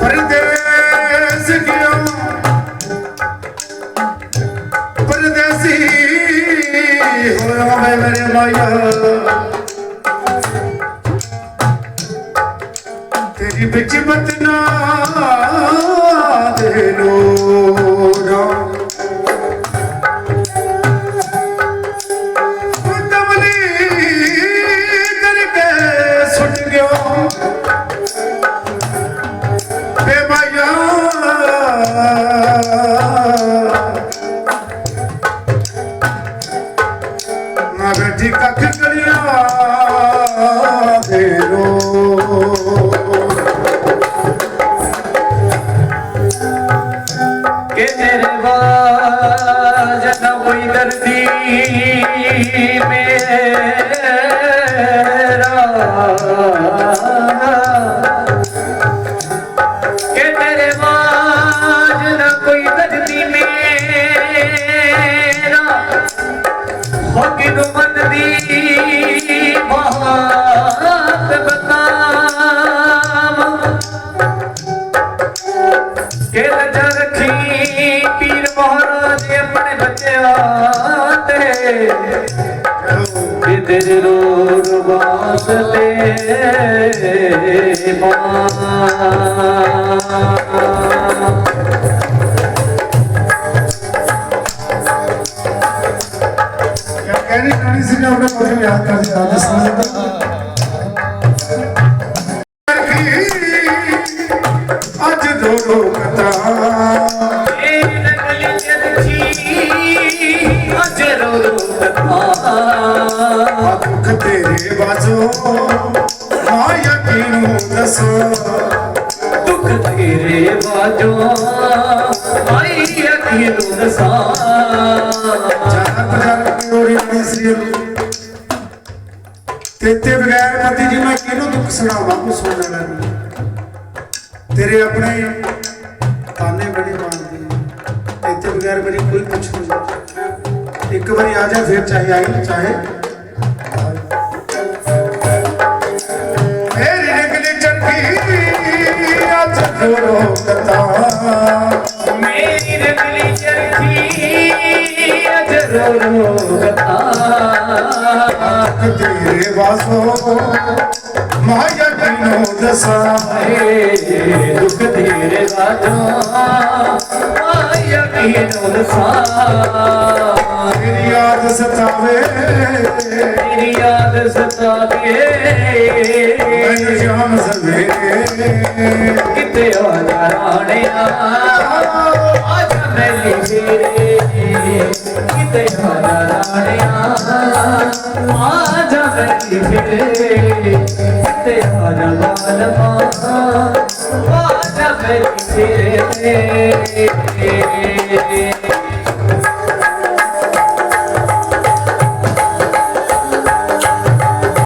ਪਰਦੇਸ ਗਿਆ ਪਰਦੇਸੀ ਹੋਇਆ ਮੈਂ ਮੇਰੇ ਮਾਇਆ ਤੇਰੀ ਵਿੱਚ ਬਤਨਾ ਨਾ ਜੀ ਕੱਖ ਕੜੀਆਂ ਦੇ ਲੋ ਕਿ ਤੇਰੇ ਬਾਜ ਨਾ ਕੋਈ ਦਰਦੀ ਮੇਰਾ। ਕਿ ਨਜ਼ਰ ਰੱਖੀ ਪੀਰ ਮਹਾਰਾਜ ਆਪਣੇ ਬੱਚਿਆਂ ਤੇ ਕਿ ਤੇਰੇ ਵਾਸਤੇ ਮਾਂ। ਕਹਿੰਦੀ ਕਹਾਣੀ ਸੀ ਨਾ ਆਪਣੇ ਕੋਲ ਯਾਦ ਕਰ ਦਿੱਤਾ। ਜਿਸ ਅੱਜ ਦੁੱਖ ਤੇਰੇ ਬਾਝੋ ਹਾਂ ਯਕੀਨ ਦੱਸੋ। ਦੁੱਖ ਤੇਰੇ ਬਾਜੋ ਆਈ ਅਖੀ ਨੂੰ ਦਸਾ ਚਾਰ ਪਜਾਰ ਪਿਓਰੀ ਸੀ ਤੇਤੇ ਬਗੈਰ ਪਤੀ ਜੀ ਮੈਂ ਕਿਹਨੂੰ ਦੁੱਖ ਸੁਣਾਵਾਂ ਕੋ ਸੁਣ ਲੈਣਾ। ਤੇਰੇ ਆਪਣੇ ਤਾਨੇ ਬੜੀ ਮਾਰਦੀ ਤੇਤੇ ਬਗੈਰ ਮੇਰੀ ਕੋਈ ਪੁੱਛ ਨਹੀਂ ਇੱਕ ਵਾਰੀ ਆ ਜਾ ਫਿਰ ਚਾਹੇ ਆਈ ਚਾਹੇ ਮੇਰੀ ਨਿਕਲੀ ਚੰਗੀ ਅੱਜ ਜੋਰੋ ਕਤਾ ਮੇਰੀ ਰਗਲੀ ਚਰਖੀ ਅਜ ਰੋ ਰੋ ਕਥਾ ਤੇਰੇ ਵਾਸੋ ਮਾਇਆ ਕਿਨੋ ਦਸਾਂ ਏ ਦੁੱਖ ਤੇਰੇ ਬਾਜੋ ਆਈ ਅਖੀ ਨੂੰ ਤੇਰੀ ਯਾਦ ਸਤਾਵੇ ਤੇਰੀ ਯਾਦ ਸਤਾਵੇ ਮੈਨੂੰ ਸ਼ਾਮ ਸਵੇਰੇ ਕਿਤੇ ਆ ਜਾ ਰਾਣਿਆ ਆ ਜਾ ਮੈਲੀ ਫੇਰੇ ਕਿਤੇ ਆ ਜਾ ਰਾਣਿਆ ਆ ਜਾ ਮੈਲੀ ਫੇਰੇ ਕਿਤੇ ਆ ਜਾ ਬਾਲਮਾ ਆ ਜਾ ਮੈਲੀ ਫੇਰੇ